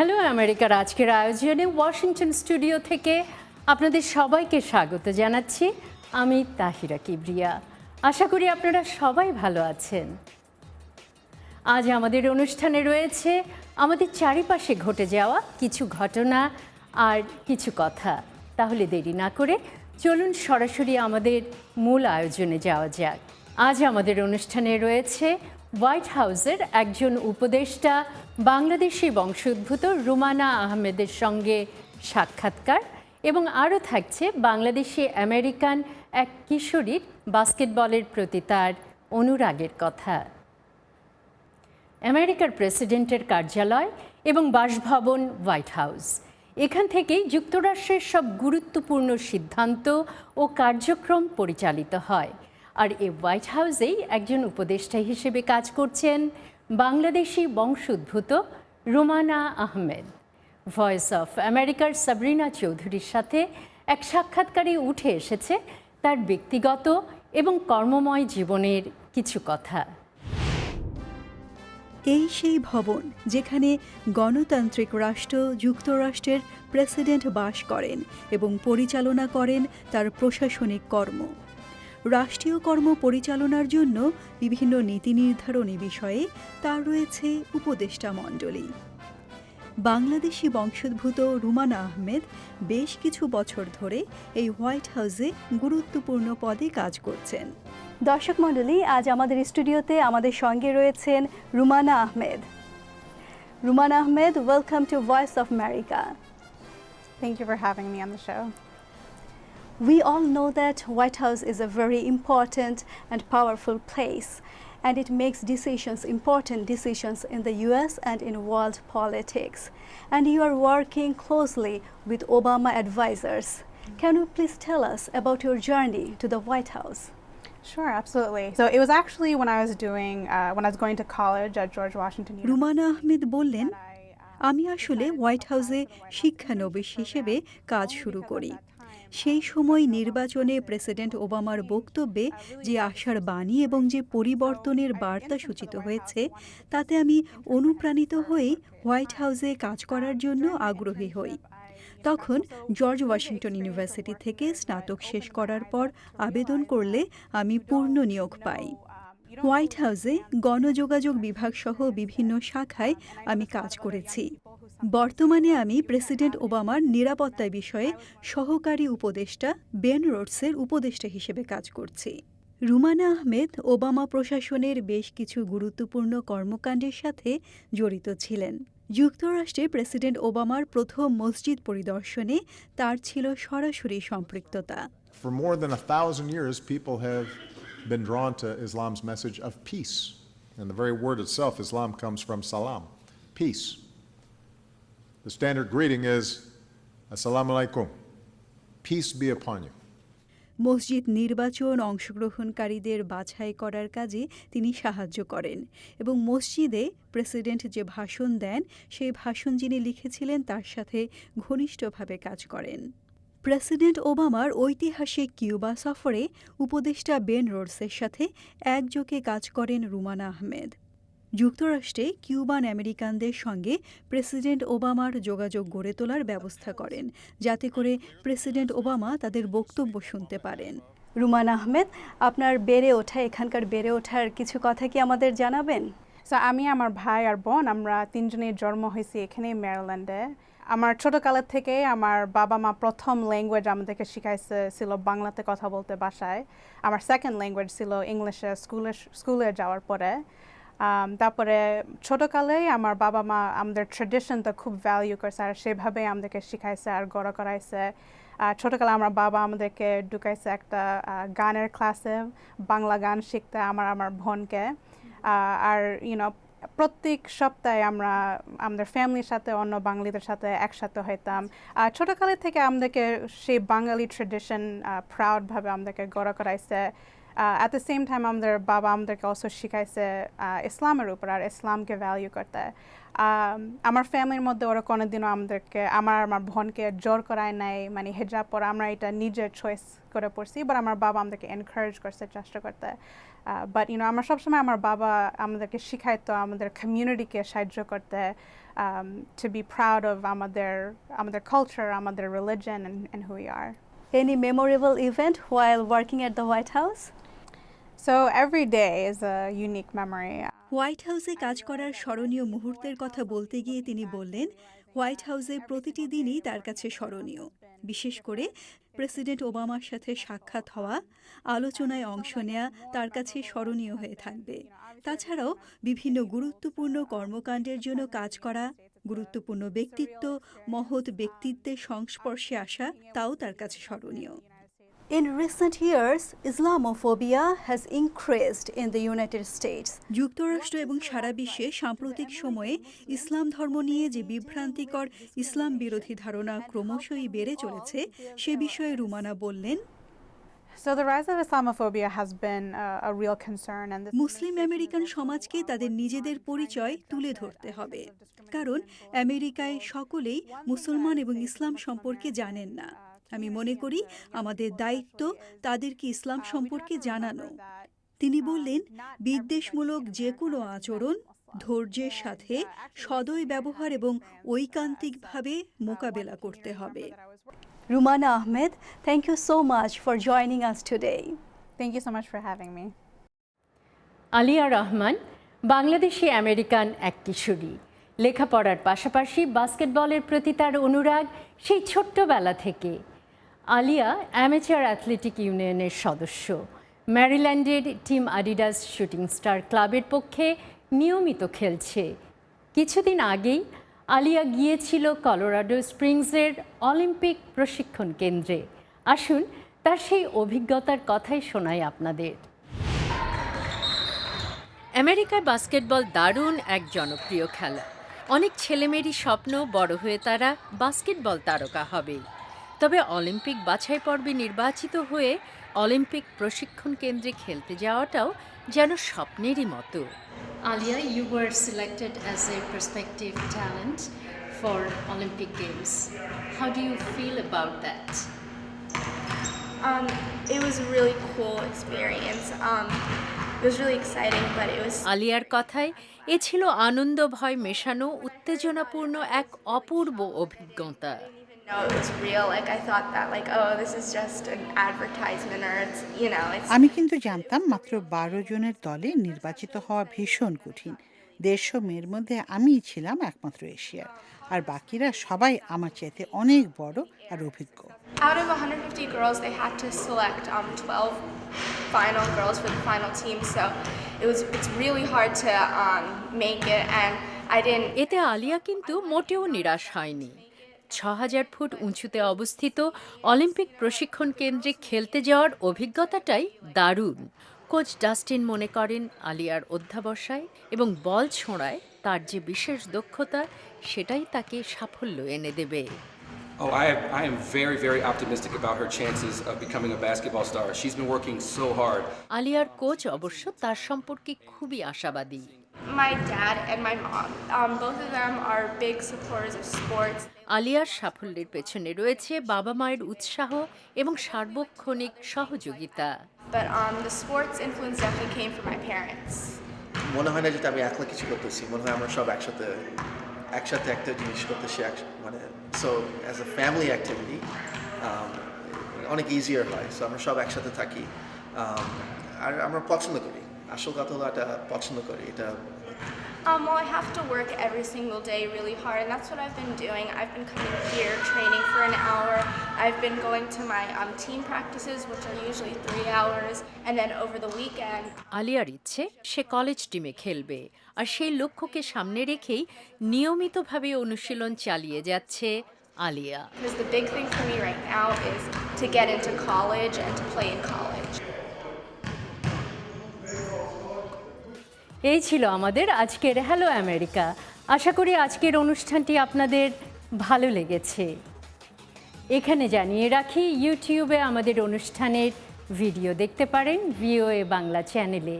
Hello, আমেরিকার আজকের আয়োজনে ওয়াশিংটন স্টুডিও থেকে আপনাদের সবাইকে স্বাগত জানাচ্ছি। আমি তাহিরা কিবরিয়া। আশা করি আপনারা সবাই ভালো আছেন। আজ আমাদের অনুষ্ঠানে রয়েছে আমাদের চারিপাশে ঘটে যাওয়া কিছু ঘটনা আর কিছু কথা। তাহলে দেরি না করে চলুন সরাসরি আমাদের মূল আয়োজনে যাওয়া যাক। আজ আমাদের অনুষ্ঠানে রয়েছে হোয়াইট হাউসের একজন উপদেষ্টা বাংলাদেশি বংশোদ্ভূত রুমানা আহমেদের সঙ্গে সাক্ষাৎকার এবং আরও থাকছে বাংলাদেশি আমেরিকান এক কিশোরীর বাস্কেটবলের প্রতি তার অনুরাগের কথা। আমেরিকার প্রেসিডেন্টের কার্যালয় এবং বাসভবন হোয়াইট হাউস। এখান থেকেই যুক্তরাষ্ট্রের সব গুরুত্বপূর্ণ সিদ্ধান্ত ও কার্যক্রম পরিচালিত হয়। আর এই হোয়াইট হাউসেই একজন উপদেষ্টা হিসেবে কাজ করছেন বাংলাদেশি বংশোদ্ভূত রোমানা আহমেদ। ভয়েস অফ আমেরিকার সাবরিনা চৌধুরীর সাথে এক সাক্ষাৎকারে উঠে এসেছে তার ব্যক্তিগত এবং কর্মময় জীবনের কিছু কথা। এই সেই ভবন যেখানে গণতান্ত্রিক রাষ্ট্র যুক্তরাষ্ট্রের প্রেসিডেন্ট বাস করেন এবং পরিচালনা করেন তার প্রশাসনিক কর্ম। রাষ্ট্রীয় কর্ম পরিচালনার জন্য বিভিন্ন নীতি নির্ধারণী বিষয়ে তার রয়েছে উপদেষ্টা মণ্ডলী। বাংলাদেশি বংশোদ্ভূত রুমানা আহমেদ বেশ কিছু বছর ধরে এই হোয়াইট হাউসে গুরুত্বপূর্ণ পদে কাজ করছেন। দর্শক মণ্ডলী, আজ আমাদের স্টুডিওতে আমাদের সঙ্গে রয়েছেন Rumana Ahmed. Rumana Ahmed welcome to voice of America Thank you for having me on the show. We all know that White House is a very important and powerful place and it makes decisions, important decisions in the US and in world politics. And you are working closely with Obama advisors. Can you please tell us about your journey to the White House? Sure, absolutely. So it was actually when I was doing, uh, when I was going to college at George Washington University. Rumana Ahmed বললেন that I, uh, আমি আসলে white হাউসে শিক্ষানবিশ হিসেবে কাজ শুরু করি সেই সময় নির্বাচনে প্রেসিডেন্ট ওবামার বক্তব্যে যে আশার বাণী এবং যে পরিবর্তনের বার্তা সূচিত হয়েছে, তাতে আমি অনুপ্রাণিত হয়ে হোয়াইট হাউসে কাজ করার জন্য আগ্রহী হই। তখন জর্জ ওয়াশিংটন ইউনিভার্সিটি থেকে স্নাতক শেষ করার পর আবেদন করলে আমি পূর্ণ নিয়োগ পাই। হোয়াইট হাউসে গণযোগাযোগ বিভাগ সহ বিভিন্ন শাখায় আমি কাজ করেছি। বর্তমানে আমি প্রেসিডেন্ট ওবামার নিরাপত্তা বিষয়ে সহকারী উপদেষ্টা বেন রোডসের উপদেষ্টা হিসেবে কাজ করছি রুমানা আহমেদ ওবামা প্রশাসনের বেশ কিছু গুরুত্বপূর্ণ কর্মকাণ্ডের সাথে জড়িত ছিলেন যুক্তরাষ্ট্রে প্রেসিডেন্ট ওবামার প্রথম মসজিদ পরিদর্শনে তার ছিল সরাসরি সম্পৃক্ততা For more than a thousand years, people have been drawn to Islam's message of peace. And the very word itself, Islam, comes from salam, peace. The standard greeting is Assalamu alaikum, peace be upon you. মসজিদ নির্বাচন অংশগ্রহণকারীদের বাছাই করার কাজে তিনি সাহায্য করেন এবং মসজিদে প্রেসিডেন্ট যে ভাষণ দেন সেই ভাষণ যিনি লিখেছিলেন তার সাথে ঘনিষ্ঠভাবে কাজ করেন। প্রেসিডেন্ট ওবামার ঐতিহাসিক কিউবা সফরে উপদেষ্টা বেন রোডসের সাথে একযোগে কাজ করেন রুমানা আহমেদ। যুক্তরাষ্ট্রে কিউবান আমেরিকানদের সঙ্গে প্রেসিডেন্ট ওবামার যোগাযোগ গড়ে তোলার ব্যবস্থা করেন, যাতে করে প্রেসিডেন্ট ওবামা তাদের বক্তব্য শুনতে পারেন। রুমান আহমেদ, আপনার বেড়ে ওঠা, এখানকার বেড়ে ওঠার কিছু কথা কি আমাদের জানাবেন? আমি আমার ভাই আর বোন, আমরা তিনজনের জন্ম হয়েছি এখানে মেরিল্যান্ডে আমার ছোটকালের থেকে আমার বাবা মা প্রথম ল্যাঙ্গুয়েজ আমাদেরকে শিখাইছে ছিল বাংলাতে কথা বলতে বাসায়। আমার সেকেন্ড ল্যাঙ্গুয়েজ ছিল ইংলিশে স্কুলে স্কুলে যাওয়ার পরে। তারপরে ছোটকালেই আমার বাবা মা আমাদের ট্রেডিশনটা খুব ভ্যালিউ করছে আর সেভাবেই আমাদেরকে শিখাইছে আর গড়া করাইছে। আর ছোটকালে আমার বাবা আমাদেরকে ঢুকাইছে একটা গানের ক্লাসে বাংলা গান শিখতে আমার আমার বোনকে। আর ইউনো প্রত্যেক সপ্তাহে আমরা আমাদের ফ্যামিলির সাথে, অন্য বাঙালিদের সাথে একসাথে হইতাম। আর ছোটকালে থেকে আমাদেরকে সেই বাঙালি ট্রেডিশন প্রাউডভাবে আমাদেরকে গড়া করাইছে। অ্যাট দ্য সেম টাইম আমাদের বাবা আমাদেরকে অলসো শিখাইছে ইসলামের উপর আর ইসলামকে ভ্যালিউ করতে আম, আমার ফ্যামিলির মধ্যে ওরা কোনোদিনও আমাদেরকে আমার আর আমার বোনকে জোর করায় নাই মানে হেজাব পরা আমরা এটা নিজের চয়েস করে পড়ছি বাট আমার বাবা আমাদেরকে এনকারেজ করছে চেষ্টা করতে বাট ইউনো আমরা সবসময় আমার বাবা আমাদেরকে শিখাইতো আমাদের কমিউনিটিকে সাহায্য করতে to be proud of আমাদের আমাদের culture, আমাদের and who we are. Any memorable event while working at the White House? White হাউসে কাজ করার স্মরণীয় মুহূর্তের কথা বলতে গিয়ে তিনি বললেন হোয়াইট হাউসে প্রতিটি দিনই তার কাছে স্মরণীয়। বিশেষ করে প্রেসিডেন্ট ওবামার সাথে সাক্ষাৎ হওয়া, আলোচনায় অংশ নেওয়া তার কাছে স্মরণীয় হয়ে থাকবে। তাছাড়াও বিভিন্ন গুরুত্বপূর্ণ কর্মকাণ্ডের জন্য কাজ করা, গুরুত্বপূর্ণ ব্যক্তিত্ব, মহৎ ব্যক্তিত্বের সংস্পর্শে আসা, তাও তার কাছে স্মরণীয়। যুক্তরাষ্ট্র এবং সারা বিশ্বে সাম্প্রতিক সময়ে ইসলাম ধর্ম নিয়ে যে বিভ্রান্তিকর ইসলাম বিরোধী ধারণা ক্রমশই বেড়ে চলেছে সে বিষয়ে রুমানা বললেন So the rise of Islamophobia has been a, a real concern, and this মুসলিম আমেরিকান সমাজকে তাদের নিজেদের পরিচয় তুলে ধরতে হবে। কারণ আমেরিকায় সকলেই মুসলমান এবং ইসলাম সম্পর্কে জানেন না। আমি মনে করি আমাদের দায়িত্ব তাদেরকে ইসলাম সম্পর্কে জানানো। তিনি বললেন বিদ্বেষমূলক যে কোনো আচরণ ধৈর্যের সাথে সদয় ব্যবহার এবং ঐকান্তিকভাবে মোকাবেলা করতে হবে। Rumana Ahmed thank you so much for joining us today Thank you so much for having me. Aliya Rahman Bangladeshi American এক কিশোরী। লেখাপড়ার পাশাপাশি বাস্কেটবলের প্রতি তার অনুরাগ সেই ছোট্টবেলা থেকে। আলিয়া অ্যামেচার অ্যাথলেটিক ইউনিয়নের সদস্য। ম্যারিল্যান্ডের টিম আডিডাস শুটিং স্টার ক্লাবের পক্ষে নিয়মিত খেলছে। কিছুদিন আগেই আলিয়া গিয়েছিল কলোরাডো স্প্রিংসের অলিম্পিক প্রশিক্ষণ কেন্দ্রে। আসুন তার সেই অভিজ্ঞতার কথাই শোনাই আপনাদের। আমেরিকায় বাস্কেটবল দারুণ এক জনপ্রিয় খেলা। অনেক ছেলেমেয়েরই স্বপ্ন বড় হয়ে তারা বাস্কেটবল তারকা হবে। তবে অলিম্পিক বাছাই পর্বে নির্বাচিত হয়ে অলিম্পিক প্রশিক্ষণ কেন্দ্রে খেলতে যাওয়াটাও যেন স্বপ্নেরই মতো। Aliya you were selected as a perspective talent for Olympic games how do you feel about that Um, it was a really cool experience. Um, it was really exciting, but it was আলিয়ার কথায় এ ছিল আনন্দ ভয় মেশানো উত্তেজনাপূর্ণ এক অপূর্ব অভিজ্ঞতা। No, it was real. Like I thought that, like, oh, this is just an advertisement, or it's, you know, it's. আমি কিন্তু জানতাম মাত্র বারো জনের দলে নির্বাচিত হওয়া ভীষণ কঠিন দেড়শো মেয়ের মধ্যে আমিই ছিলাম একমাত্র এশিয়ার আর বাকিরা সবাই আমার চাইতে অনেক বড় আর অভিজ্ঞ Out of 150 girls, they had to select um 12 final girls for the final team. So it was it's really hard to um make it, and I didn't. এতে আলিয়া কিন্তু মোটেও নিরাশ হয়নি ছ হাজার ফুট উঁচুতে অবস্থিত অলিম্পিক প্রশিক্ষণ কেন্দ্রে খেলতে যাওয়ার অভিজ্ঞতাটাই দারুণ কোচ ডাস্টিন মনে করেন আলিয়ার অধ্যাবসায় এবং বল ছোঁড়ায় তার যে বিশেষ দক্ষতা সেটাই তাকে সাফল্য এনে দেবে Oh, I, have, I am very, very optimistic about her chances of becoming a basketball star. She's been working so hard. আলিয়ার কোচ অবশ্য তার সম্পর্কে খুবই আশাবাদী My dad and my mom, um, both of them are big supporters of sports. আলিয়ার সাফল্যের পেছনে রয়েছে বাবা মায়ের উৎসাহ এবং সার্বক্ষণিক সহযোগিতা। Um, মনে হয় না যেটা আমি একলা কিছু করতেছি মনে হয় আমরা সব একসাথে একসাথে একটা জিনিস করতেছি এক- মানে so as a family activity অনেক ইজিয়ার হয় সো আমরা সব একসাথে থাকি Um, আর আমরা পছন্দ করি আসল কথা হলো এটা পছন্দ করি এটা Um, well, I have to work every single day really hard, and that's what I've been doing. I've been coming here, training for an hour. I've been going to my um, team practices, which are usually three hours, and then over the weekend, আলিয়ার ইচ্ছে সে college টিমে খেলবে আর সেই লক্ষ্যকে সামনে রেখেই নিয়মিতভাবে অনুশীলন চালিয়ে যাচ্ছে Alia because the big thing for me right now is to get into college and to play in college. এই ছিল আমাদের আজকের হ্যালো আমেরিকা আশা করি আজকের অনুষ্ঠানটি আপনাদের ভালো লেগেছে। এখানে জানিয়ে রাখি ইউটিউবে আমাদের অনুষ্ঠানের ভিডিও দেখতে পারেন ভিওএ বাংলা চ্যানেলে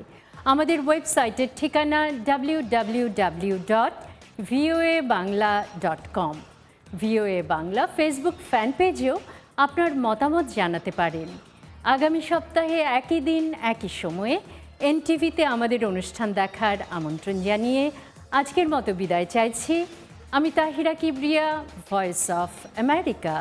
আমাদের ওয়েবসাইটের ঠিকানা W W W dot VOA Bangla dot com VOA Bangla Facebook fan পেজেও আপনার মতামত জানাতে পারেন। আগামী সপ্তাহে একই দিন, একই সময়ে এনটিভিতে আমাদের অনুষ্ঠান দেখার আমন্ত্রণ জানিয়ে আজকের মতো বিদায় চাইছি। আমি Tahira Kibria voice of America